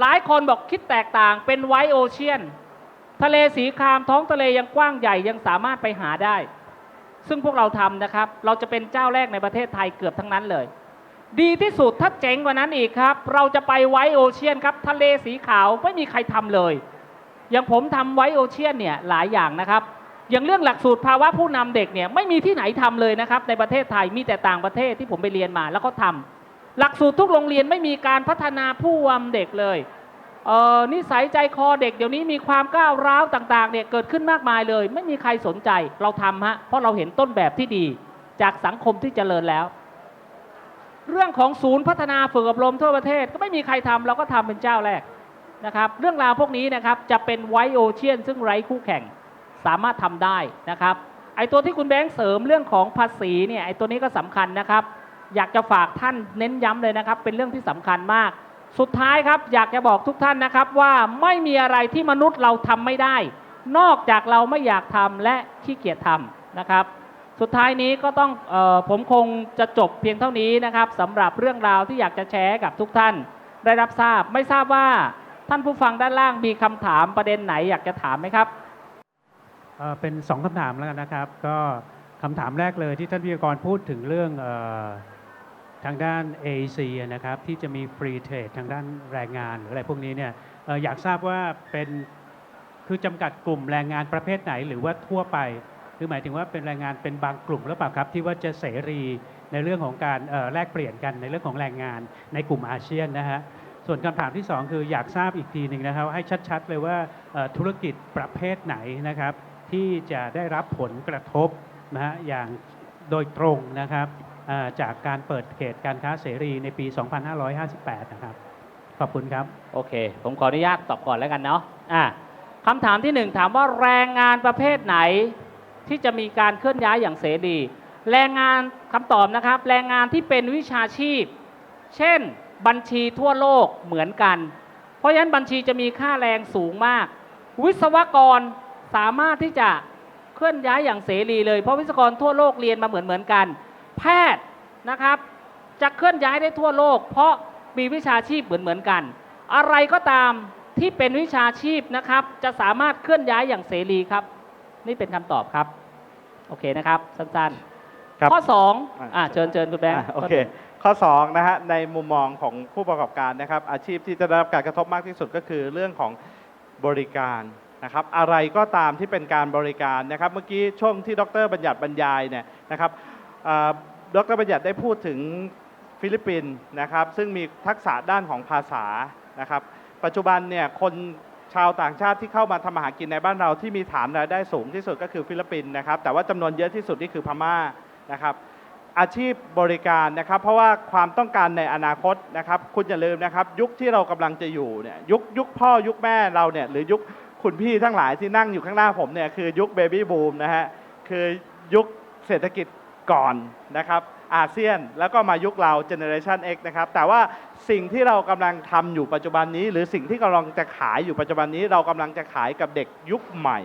หลายคนบอกคิดแตกต่างเป็นไวโอเชียน ทะเลสีครามท้องทะเลยังกว้างใหญ่ยังสามารถไปหาได้ ซึ่งพวกเราทำนะครับ เราจะเป็นเจ้าแรกในประเทศไทยเกือบทั้งนั้นเลย ดีที่สุดถ้าเจ๋งกว่านั้นอีกครับ เราจะไปไวโอเชียนครับ ทะเลสีขาวไม่มีใครทำเลย อย่างผมทำไวโอเชียนเนี่ยหลายอย่างนะครับอย่างเรื่องหลักสูตรภาวะผู้นำเด็กเนี่ยไม่มีที่ไหนทำเลยนะครับในประเทศไทยมีแต่ต่างประเทศที่ผมไปเรียนมาแล้วเขาทำ หลักสูตรทุกโรงเรียนไม่มีการพัฒนาผู้นำเด็กเลยเออนิสัยใจคอเด็กเดี๋ยวนี้มีความก้าวร้าวต่างๆเนี่ยเกิดขึ้นมากมายเลย ไม่มีใครสนใจเราทำฮะเพราะเราเห็นต้นแบบที่ดี จากสังคมที่เจริญแล้ว เรื่องของศูนย์พัฒนาฝึกอบรมทั่วประเทศ ก็ไม่มีใครทำเราก็ทำเป็นเจ้าแรกนะครับ เรื่องราวพวกนี้นะครับจะเป็นไวโอเชียนซึ่งไร้คู่แข่งสามารถทำได้นะครับไอตัวที่คุณแบงค์เสริมเรื่องของภาษีเนี่ยไอตัวนี้ก็สำคัญนะครับ อยากจะฝากท่านเน้นย้ำเลยนะครับ เป็นเรื่องที่สำคัญมาก สุดท้ายครับ อยากจะบอกทุกท่านนะครับว่าไม่มีอะไรที่มนุษย์เราทำไม่ได้ นอกจากเราไม่อยากทำและขี้เกียจทำนะครับ สุดท้ายนี้ก็ต้องออผมคงจะจบเพียงเท่านี้นะครับสำหรับเรื่องราวที่อยากจะแชร์กับทุกท่าน ได้รับทราบไม่ทราบว่าท่านผู้ฟังด้านล่างมีคำถามประเด็นไหนอยากจะถามไหมครับเป็นสองคำถามแล้วกันนะครับ ก็คำถามแรกเลยที่ท่านวิทยากรพูดถึงเรื่องอ ทางด้าน AEC นะครับที่จะมีฟรีเทรดทางด้านแรงงานหรืออะไรพวกนี้เนี่ยอออยากทราบว่าเป็นคือจำกัดกลุ่มแรงงานประเภทไหนหรือว่าทั่วไป คือหมายถึงว่าเป็นแรงงานเป็นบางกลุ่มหรือเปล่าครับ ที่ว่าจะเสรีในเรื่องของการแลกเปลี่ยนกันในเรื่องของแรงงานในกลุ่มอาเซียนนะฮะส่วนคำถามที่ 2 คืออยากทราบอีกทีหนึ่งนะครับ ให้ชัดๆเลยว่าธุรกิจประเภทไหนนะครับ ที่จะได้รับผลกระทบนะฮะอย่างโดยตรงนะครับ จากการเปิดเขตการค้าเสรีในปี 2558 นะครับ ขอบคุณครับ โอเค ผมขออนุญาตตอบก่อนแล้วกันเนาะอะคำถามที่หนึ่งถามว่าแรงงานประเภทไหน ที่จะมีการเคลื่อนย้ายอย่างเสรี แรงงานคำตอบนะครับ แรงงานที่เป็นวิชาชีพ เช่น บัญชีทั่วโลกเหมือนกัน เพราะฉะนั้นบัญชีจะมีค่าแรงสูงมาก วิศวกรสามารถที่จะเคลื่อนย้ายอย่างเสรีเลย เพราะวิศวกรทั่วโลกเรียนมาเหมือนเหมือนกัน แพทย์นะครับจะเคลื่อนย้ายได้ทั่วโลก เพราะมีวิชาชีพเหมือนเหมือนกัน อะไรก็ตามที่เป็นวิชาชีพนะครับ จะสามารถเคลื่อนย้ายอย่างเสรีครับ นี่เป็นคำตอบครับ โอเคนะครับ สั้นครับๆข้อสองอะอ่าเชิญเชิญคุณแบงค์อะโอเคข้อ2นะฮะในมุมมองของผู้ประกอบการนะครับ อาชีพที่จะได้รับการกระทบมากที่สุดก็คือเรื่องของบริการนะครับ อะไรก็ตามที่เป็นการบริการนะครับ เมื่อกี้ช่วงที่ดรบัญญัติบรรยายเนี่ยนะครับ อ่าดรบัญญัติได้พูดถึงฟิลิปปินส์นะครับซึ่งมีทักษะด้านของภาษานะครับปัจจุบันเนี่ยคนชาวต่างชาติที่เข้ามาทำมาหากินในบ้านเราที่มีฐานรายได้สูงที่สุดก็คือฟิลิปปินส์นะครับแต่ว่าจำนวนเยอะที่สุดนี่คือพม่านะครับอาชีพบริการนะครับ เพราะว่าความต้องการในอนาคตนะครับ คุณอย่าลืมนะครับ ยุคที่เรากำลังจะอยู่เนี่ยยุคยุคพ่อยุคแม่เราเนี่ยหรือยุคคุณพี่ทั้งหลายที่นั่งอยู่ข้างหน้าผมเนี่ยคือยุคเบบี้บูมนะฮะคือยุคเศรษฐกิจ ก่อนนะครับอาเซียนแล้วก็มายุคเราเจเนอเรชัน X นะครับแต่ว่าสิ่งที่เรากำลังทำอยู่ปัจจุบันนี้ หรือสิ่งที่กำลังจะขายอยู่ปัจจุบันนี้ เรากำลังจะขายกับเด็กยุคใหม่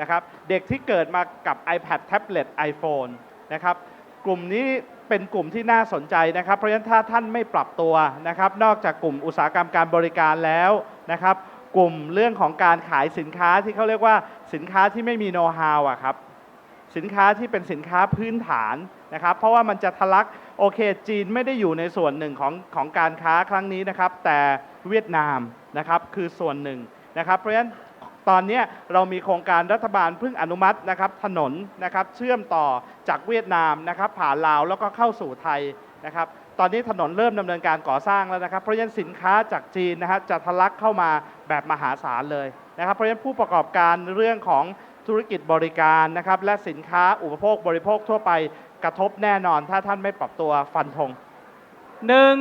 นะครับเด็กที่เกิดมากับ iPad Tablet iPhone นะครับกลุ่มนี้เป็นกลุ่มที่น่าสนใจนะครับ เพราะฉะนั้นถ้าท่านไม่ปรับตัวนะครับ นอกจากกลุ่มอุตสาหกรรมการบริการแล้วนะครับ กลุ่มเรื่องของการขายสินค้าที่เขาเรียกว่าสินค้าที่ไม่มีโน้ตฮาวอะครับ สินค้าที่เป็นสินค้าพื้นฐานนะครับ เพราะว่ามันจะทะลักโอเคจีนไม่ได้อยู่ในส่วนหนึ่งของของการค้าครั้งนี้นะครับ แต่เวียดนามนะครับคือส่วนหนึ่งนะครับ เพราะฉะนั้นตอนนี้เรามีโครงการรัฐบาลเพิ่งอนุมัตินะครับถนนนะครับเชื่อมต่อจากเวียดนามนะครับผ่านลาวแล้วก็เข้าสู่ไทยนะครับตอนนี้ถนนเริ่มดำเนินการก่อสร้างแล้วนะครับ เพราะฉะนั้นสินค้าจากจีนนะฮะจะทะลักเข้ามาแบบมหาศาลเลยนะครับ เพราะฉะนั้นผู้ประกอบการเรื่องของ ธุรกิจบริการนะครับและสินค้าอุปโภคบริโภคทั่วไปกระทบแน่นอน ถ้าท่านไม่ปรับตัวฟันธงหนึ่ง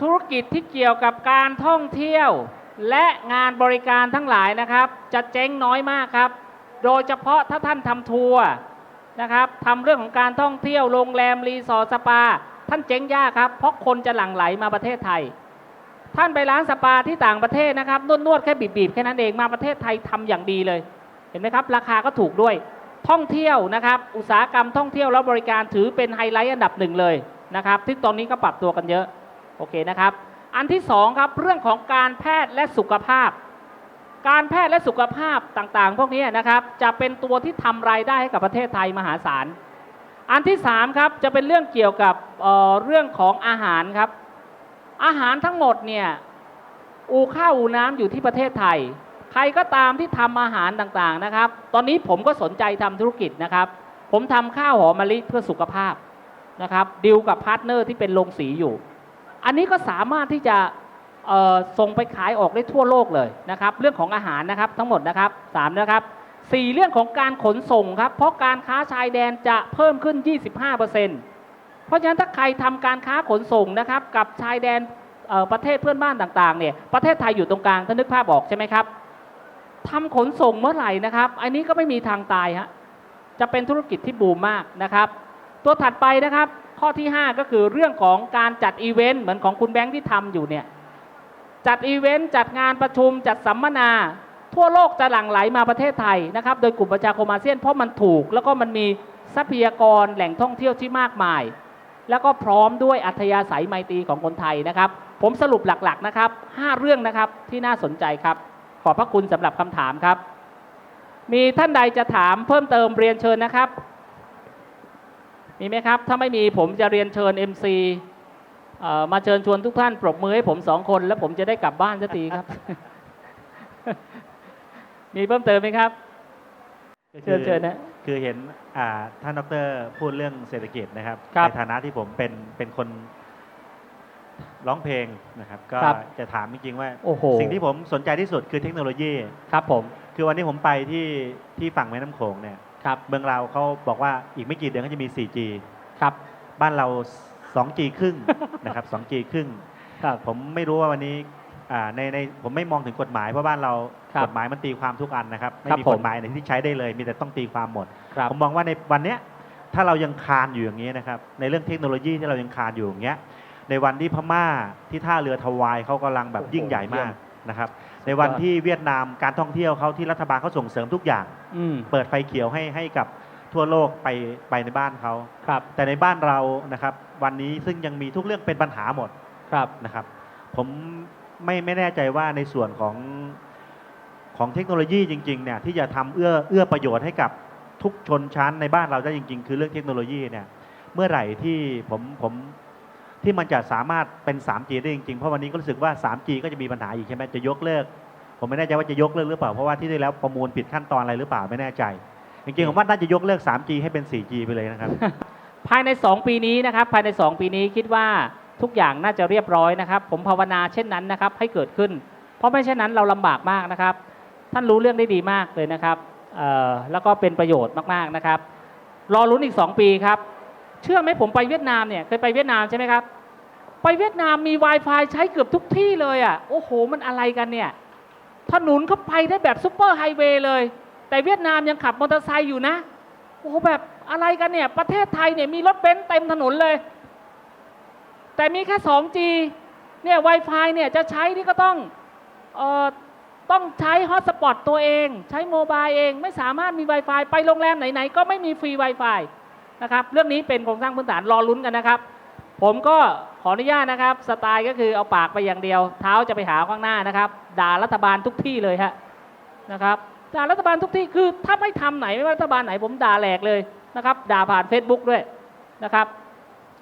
ธุรกิจที่เกี่ยวกับการท่องเที่ยว และงานบริการทั้งหลายนะครับ จะเจ๊งน้อยมากครับ โดยเฉพาะถ้าท่านทำทัวร์นะครับทำเรื่องของการท่องเที่ยวโรงแรมรีสอร์ทสปา ท่านเจ๊งยากครับ เพราะคนจะหลั่งไหลมาประเทศไทย ท่านไปร้านสปาที่ต่างประเทศนะครับนวดนวดๆแค่บีบๆแค่นั้นเองมาประเทศไทยทำอย่างดีเลย เห็นไหมครับ ราคาก็ถูกด้วยท่องเที่ยวนะครับ อุตสาหกรรมท่องเที่ยวและบริการถือเป็นไฮไลท์อันดับหนึ่งเลยนะครับที่ตอนนี้ก็ปรับตัวกันเยอะโอเคนะครับ อันที่สองครับเรื่องของการแพทย์และสุขภาพ การแพทย์และสุขภาพต่างๆ พวกนี้นะครับจะเป็นตัวที่ทำรายได้ให้กับประเทศไทยมหาศาลอันที่สามครับจะเป็นเรื่องเกี่ยวกับเออเรื่องของอาหารครับ อาหารทั้งหมดเนี่ยอูข้าวอูน้ำอยู่ที่ประเทศไทย ใครก็ตามที่ทำอาหารต่างๆนะครับ ตอนนี้ผมก็สนใจทำธุรกิจนะครับ ผมทำข้าวหอมมะลิเพื่อสุขภาพนะครับดิวกับพาร์ทเนอร์ที่เป็นโรงสีอยู่ อันนี้ก็สามารถที่จะส่งไปขายออกได้ทั่วโลกเลยนะครับ เรื่องของอาหารนะครับทั้งหมดนะครับสามนะครับสี่เรื่องของการขนส่งครับ เพราะการค้าชายแดนจะเพิ่มขึ้น 25%เพราะฉะนั้นถ้าใครทำการค้าขนส่งนะครับกับชายแดนประเทศเพื่อนบ้านต่างๆเนี่ยประเทศไทยอยู่ตรงกลางท่านนึกภาพออกใช่ไหมครับ ทำขนส่งเมื่อไหร่นะครับ อันนี้ก็ไม่มีทางตายฮะจะเป็นธุรกิจที่บูมมากนะครับ ตัวถัดไปนะครับ ข้อที่ 5 ก็คือเรื่องของการจัดอีเวนต์เหมือนของคุณแบงค์ที่ทำอยู่เนี่ยจัดอีเวนต์จัดงานประชุมจัดสัมมนา ทั่วโลกจะหลั่งไหลมาประเทศไทยนะครับ โดยกลุ่มประชาคมอาเซียนเพราะมันถูก แล้วก็มันมีทรัพยากรแหล่งท่องเที่ยวที่มากมาย แล้วก็พร้อมด้วยอัธยาศัยไมตรีของคนไทยนะครับ ผมสรุปหลักๆนะครับ 5 เรื่องนะครับที่น่าสนใจครับ อบพระคุณสำหรับคำถามครับ มีท่านใดจะถามเพิ่มเติมเรียนเชิญนะครับ มีไหมครับ ถ้าไม่มีผมจะเรียนเชิญ MC เอ่อมาเชิญชวนทุกท่านปรบมือให้ผมสองคน แล้วผมจะได้กลับบ้านสักทีครับ มีเพิ่มเติมไหมครับ เชิญเชิญนะ คือเห็นอ่าท่านดรพูดเรื่องเศรษฐกิจนะครับ ครับ ในฐานะที่ผมเป็นเป็นคน ร้องเพลงนะครับก็ครับจะถามจริงๆว่าโอ้โห สิ่งที่ผมสนใจที่สุดคือเทคโนโลยี ครับผมคือวันนี้ผมไปที่ที่ฝั่งแม่น้ำโขงเนี่ยครับเมืองเราเขาบอกว่าอีกไม่กี่เดือนก็จะมี 4G ครับบ้านเรา 2G ครึ่ง นะครับ 2G ครึ่ง ครับ ผมไม่รู้ว่าวันนี้อ่าในในผมไม่มองถึงกฎหมายเพราะบ้านเราครับกฎหมายมันตีความทุกอันนะครับไม่ครับมีผม กฎหมายไหนที่ใช้ได้เลย มีแต่ต้องตีความหมด ครับ ผมมองว่าในวันเนี้ยถ้าเรายังคานอยู่อย่างนี้นะครับในเรื่องเทคโนโลยีที่เรายังคานอยู่อย่างเงี้ย ในวันที่พม่าที่ท่าเรือทวายเขากำลังแบบโอ้โหยิ่งใหญ่มากเยี่นะครับ ในวันที่เวียดนามการท่องเที่ยวเขาที่รัฐบาลเขาส่งเสริมทุกอย่าง อืม เปิดไฟเขียวให้ให้กับทั่วโลกไปไปในบ้านเขา ครับ แต่ในบ้านเรานะครับ วันนี้ซึ่งยังมีทุกเรื่องเป็นปัญหาหมดครับ นะครับ ผมไม่ไม่แน่ใจว่าในส่วนของของเทคโนโลยีจริงๆเนี่ยที่จะทำเอื้อเอื้อประโยชน์ให้กับทุกชนชั้นในบ้านเราได้จริง ๆ คือเรื่องเทคโนโลยีเนี่ยเมื่อไหร่ที่ผมผม ที่มันจะสามารถเป็น 3G ได้จริงๆ เพราะวันนี้ก็รู้สึกว่า 3G ก็จะมีปัญหาอีกใช่ไหมจะยกเลิก ผมไม่แน่ใจว่าจะยกเลิกหรือเปล่า เพราะว่าที่ได้แล้วประมูลผิดขั้นตอนอะไรหรือเปล่าไม่แน่ใจ จริงๆผมว่าน่าจะยกเลิก 3G ให้เป็น 4G ไปเลยนะครับ ภายใน 2 ปีนี้นะครับ ภายใน 2 ปีนี้คิดว่าทุกอย่างน่าจะเรียบร้อยนะครับ ผมภาวนาเช่นนั้นนะครับให้เกิดขึ้น เพราะไม่เช่นนั้นเราลำบากมากนะครับ ท่านรู้เรื่องได้ดีมากเลยนะครับเอ่อแล้วก็เป็นประโยชน์มากๆนะครับ รอลุ้นอีก 2 ปีครับ เชื่อไหมผมไปเวียดนามเนี่ยเคยไปเวียดนามใช่ไหมครับ ไปเวียดนามมี Wi-Fi ใช้เกือบทุกที่เลยอะโอ้โห มันอะไรกันเนี่ยถนนเขาไปได้แบบซุปเปอร์ไฮเวย์เลย แต่เวียดนามยังขับมอเตอร์ไซค์อยู่นะโอ้โหแบบอะไรกันเนี่ย ประเทศไทยเนี่ยมีรถเบนซ์เต็มถนนเลย แต่มีแค่ 2G เนี่ย Wi-Fi เนี่ยจะใช้นี่ก็ต้องเอ่อต้องใช้ฮอตสปอตตัวเอง ใช้โมบายเองไม่สามารถมี Wi-Fi ไปโรงแรมไหน ๆ ก็ไม่มีฟรี Wi-Fi นะครับ เรื่องนี้เป็นโครงสร้างพื้นฐานรอลุ้นกันนะครับ ผมก็ขออนุญาตนะครับ สไตล์ก็คือเอาปากไปอย่างเดียว เท้าจะไปหาข้างหน้านะครับ ด่ารัฐบาลทุกที่เลยฮะนะครับด่ารัฐบาลทุกที่คือถ้าไม่ทำไหนไม่ว่ารัฐบาลไหนผมด่าแหลกเลยนะครับ ด่าผ่าน Facebook ด้วยนะครับ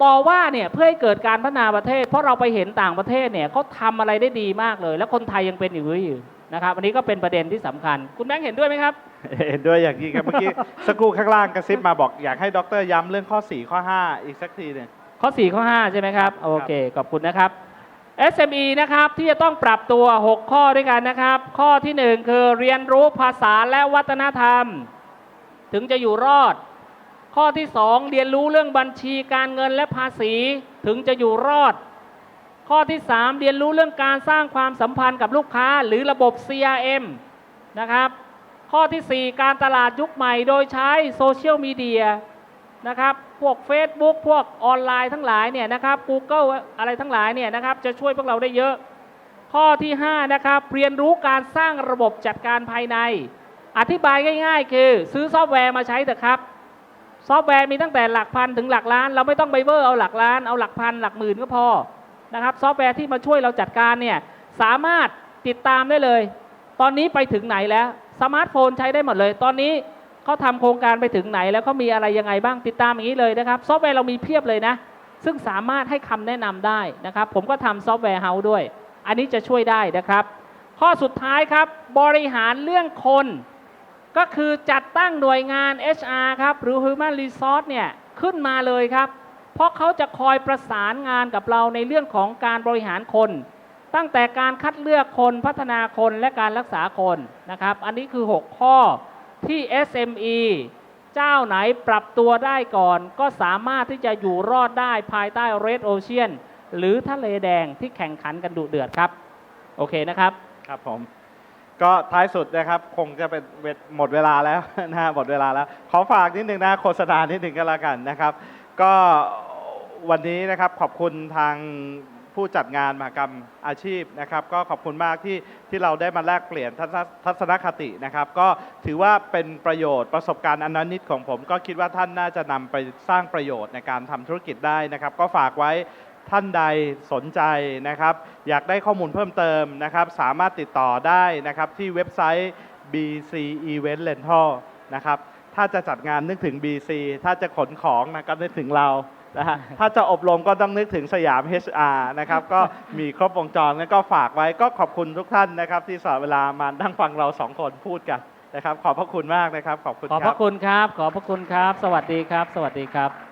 ต่อว่าเนี่ยเพื่อให้เกิดการพัฒนาประเทศ เพราะเราไปเห็นต่างประเทศเนี่ยเขาทำอะไรได้ดีมากเลย แล้วคนไทยยังเป็นอยู่อยู่นะครับ อันนี้ก็เป็นประเด็นที่สำคัญ คุณแบงค์เห็นด้วยไหมครับ เห็นด้วยอย่างยิ่ครับเมื่อกี้สักครู่ข้างล่างกระซิบมาบอกอยากให้ดรย้ำเรื่องข้อ 4 ข้อ 5 อีกสักทีหนึ่ง ข้อ 4 ข้อ 5 ใช่ไหมครับ โอเค ขอบคุณนะครับ SME นะครับที่จะต้องปรับตัว 6 ข้อด้วยกันนะครับ ข้อทีหนึ่1 คือเรียนรู้ภาษาและวัฒนธรรม ถึงจะอยู่รอด ข้อที่ 2 เรียนรู้เรื่องบัญชีการเงินและภาษีถึงจะอยู่รอด ข้อที่ 3 เรียนรู้เรื่องการสร้างความสัมพันธ์กับลูกค้า หรือระบบ CRM นะครับ ข้อทีสี่ 4 การตลาดยุคใหม่โดยใช้โซเชียลมีเดียนะครับ พวก Facebook พวกออนไลน์ทั้งหลายเนี่ยนะครับ Google อะไรทั้งหลายเนี่ยนะครับ จะช่วยพวกเราได้เยอะ ข้อที่ 5 นะครับ เรียนรู้การสร้างระบบจัดการภายใน อธิบายง่าย ๆ คือ ซื้อซอฟต์แวร์มาใช้เถอะครับ ซอฟต์แวร์มีตั้งแต่หลักพันถึงหลักล้าน เราไม่ต้องไปเวอร์เอาหลักล้าน เอาหลักพันหลักหมื่นก็พอ นะครับ ซอฟต์แวร์ที่มาช่วยเราจัดการเนี่ย สามารถติดตามได้เลย ตอนนี้ไปถึงไหนแล้ว สมาร์ทโฟนใช้ได้หมดเลย ตอนนี้เขาทำโครงการไปถึงไหน แล้วเขามีอะไรยังไงบ้างติดตามอย่างนี้เลยนะครับซอฟต์แวร์เรามีเพียบเลยนะ ซึ่งสามารถให้คำแนะนำได้นะครับ ผมก็ทำซอฟต์แวร์เฮาส์ด้วย อันนี้จะช่วยได้นะครับ ข้อสุดท้ายครับบริหารเรื่องคน ก็คือจัดตั้งหน่วยงาน HR ครับหรือ Human Resource เนี่ยขึ้นมาเลยครับ เพราะเขาจะคอยประสานงานกับเราในเรื่องของการบริหารคน ตั้งแต่การคัดเลือกคนพัฒนาคนและการรักษาคนนะครับ อันนี้คือ 6 ข้อที่ SME เจ้าไหนปรับตัวได้ก่อน ก็สามารถที่จะอยู่รอดได้ภายใต้ Red Ocean หรือทะเลแดงที่แข่งขันกันดุเดือดครับ โอเคนะครับ ครับผม ก็ท้ายสุดนะครับ คงจะเป็นหมดเวลาแล้วนะหมดเวลาแล้ว ขอฝากนิดนึงนะโฆษณานิดนึงก็แล้วกันนะครับ ก็วันนี้นะครับขอบคุณทาง ผู้จัดงานมหกรรมอาชีพนะครับ ก็ขอบคุณมากที่ที่เราได้มาแลกเปลี่ยนทัศนคตินะครับ ก็ถือว่าเป็นประโยชน์ประสบการณ์อันนั้นนิดของผม ก็คิดว่าท่านน่าจะนำไปสร้างประโยชน์ในการทำธุรกิจได้นะครับ ก็ฝากไว้ท่านใดสนใจนะครับ อยากได้ข้อมูลเพิ่มเติมนะครับ สามารถติดต่อได้นะครับที่เว็บไซต์ BC Event Rental นะครับถ้าจะจัดงานนึกถึง BC ถ้าจะขนของนะก็นึกถึงเรา นะฮะถ้าจะอบรมก็ต้องนึกถึงสยาม HR นะครับ ก็มีครบวงจรงั้นก็ฝากไว้ก็ขอบคุณทุกท่านนะครับ ที่สละเวลามานั่งฟังเราสองคนพูดกันนะครับ ขอบพระคุณมากนะครับ ขอบคุณขอบคพรัระบคุณครับ ขอบพระคุณครับ สวัสดีครับ สวัสดีครับ